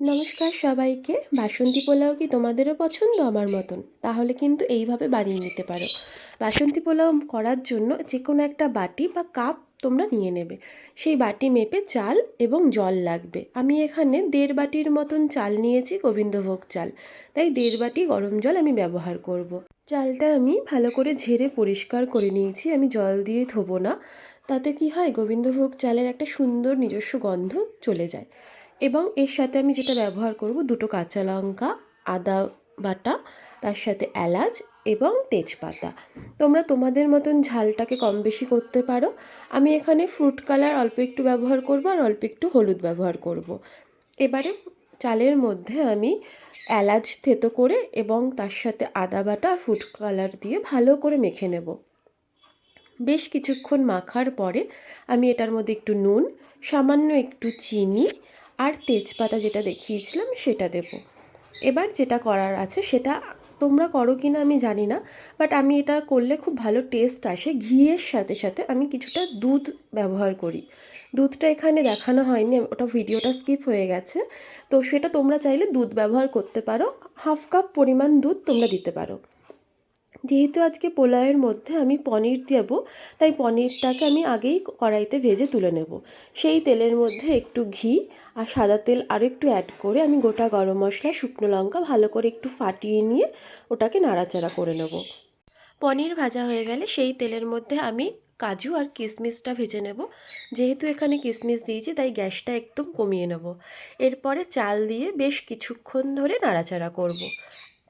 নমস্কার সবাইকে। বাসন্তী পোলাও কি তোমাদেরও পছন্দ? আমার মতন। তাহলে কিন্তু এইভাবে বানিয়ে নিতে পারো। বাসন্তী পোলাও করার জন্য যে কোনো একটা বাটি বা কাপ তোমরা নিয়ে নেবে। সেই বাটি মেপে চাল এবং জল লাগবে। আমি এখানে দেড় বাটির মতন চাল নিয়েছি, গোবিন্দভোগ চাল। তাই দেড় বাটি গরম জল আমি ব্যবহার করব। চালটা আমি ভালো করে ঝেড়ে পরিষ্কার করে নিয়েছি। আমি জল দিয়ে ধোবো না। তাতে কি হয়? গোবিন্দভোগ চালের একটা সুন্দর নিজস্ব গন্ধ চলে যায়। এবং এর সাথে আমি যেটা ব্যবহার করব, দুটো কাঁচা লঙ্কা, আদা বাটা, তার সাথে এলাচ এবং তেজপাতা। তোমরা তোমাদের মতন ঝালটাকে কম বেশি করতে পারো। আমি এখানে ফ্রুট কালার অল্প একটু ব্যবহার করব আর অল্প একটু হলুদ ব্যবহার করব। এবারে চালের মধ্যে আমি এলাচ থেতো করে এবং তার সাথে আদা বাটা আর ফুড কালার দিয়ে ভালো করে মেখে নেব। বেশ কিছুক্ষণ মাখার পরে আমি এটার মধ্যে একটু নুন, সামান্য একটু চিনি আর তেজপাতা যেটা দেখিয়েছিলাম সেটা দেব। এবার যেটা করার আছে সেটা তোমরা করো কি না আমি জানি না বাট আমি এটা করলে খুব ভালো টেস্ট আসে। ঘিয়ের সাথে সাথে আমি কিছুটা দুধ ব্যবহার করি। দুধটা এখানে দেখানো হয়নি, ওটা ভিডিওটা স্কিপ হয়ে গেছে। তো সেটা তোমরা চাইলে দুধ ব্যবহার করতে পারো। হাফ কাপ পরিমাণ দুধ তোমরা দিতে পারো। যেহেতু আজকে পোলাওয়ের মধ্যে আমি পনির দেব, তাই পনিরটাকে আমি আগেই কড়াইতে ভেজে তুলে নেব। সেই তেলের মধ্যে একটু ঘি আর সাদা তেল আরও একটু অ্যাড করে আমি গোটা গরম মশলা, শুকনো লঙ্কা ভালো করে একটু ফাটিয়ে নিয়ে ওটাকে নাড়াচাড়া করে নেব। পনির ভাজা হয়ে গেলে সেই তেলের মধ্যে আমি কাজু আর কিশমিশটা ভেজে নেব। যেহেতু এখানে কিশমিশ দিয়েছি, তাই গ্যাসটা একদম কমিয়ে নেব। এরপরে চাল দিয়ে বেশ কিছুক্ষণ ধরে নাড়াচাড়া করব।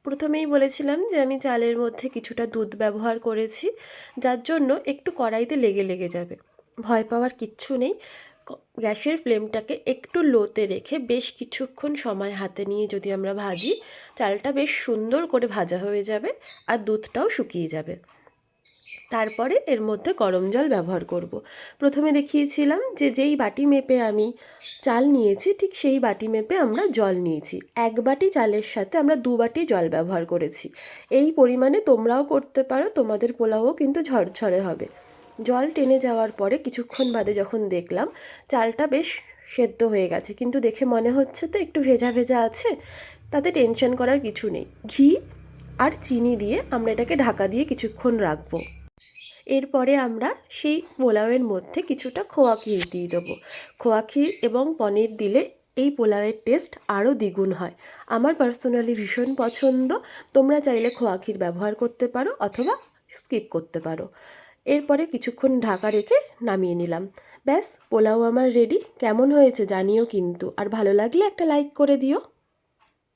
প্রথমেই বলেছিলাম যে আমি চালের মধ্যে কিছুটা দুধ ব্যবহার করেছি, যার জন্য একটু কড়াইতে লেগে লেগে যাবে। ভয় পাওয়ার কিচ্ছু নেই। গ্যাসের ফ্লেমটাকে একটু লোতে রেখে বেশ কিছুক্ষণ সময় হাতে নিয়ে যদি আমরা ভাজি, চালটা বেশ সুন্দর করে ভাজা হয়ে যাবে আর দুধটাও শুকিয়ে যাবে। তারপরে এর মধ্যে গরম জল ব্যবহার করব। প্রথমে দেখিয়েছিলাম যে যেই বাটি মেপে আমি চাল নিয়েছি, ঠিক সেই বাটি মেপে আমরা জল নিয়েছি। এক বাটি চালের সাথে আমরা দু বাটি জল ব্যবহার করেছি। এই পরিমাণে তোমরাও করতে পারো, তোমাদের পোলাও কিন্তু ঝরঝরে হবে। জল টেনে যাওয়ার পরে কিছুক্ষণ বাদে যখন দেখলাম, চালটা বেশ সেদ্ধ হয়ে গেছে। কিন্তু দেখে মনে হচ্ছে তো একটু ভেজা ভেজা আছে, তাতে টেনশন করার কিছু নেই। ঘি আর চিনি দিয়ে আমরা এটাকে ঢাকা দিয়ে কিছুক্ষণ রাখব। এরপরে আমরা সেই পোলাওয়ের মধ্যে কিছুটা খোয়া ক্ষীর দিয়ে দেবো। খোয়া ক্ষীর এবং পনির দিলে এই পোলাওয়ের টেস্ট আরও দ্বিগুণ হয়। আমার পার্সোনালি ভীষণ পছন্দ। তোমরা চাইলে খোয়া ক্ষীর ব্যবহার করতে পারো অথবা স্কিপ করতে পারো। এরপরে কিছুক্ষণ ঢাকা রেখে নামিয়ে নিলাম। ব্যাস, পোলাও আমার রেডি কেমন হয়েছে জানিও কিন্তু। আর ভালো লাগলে একটা লাইক করে দিও।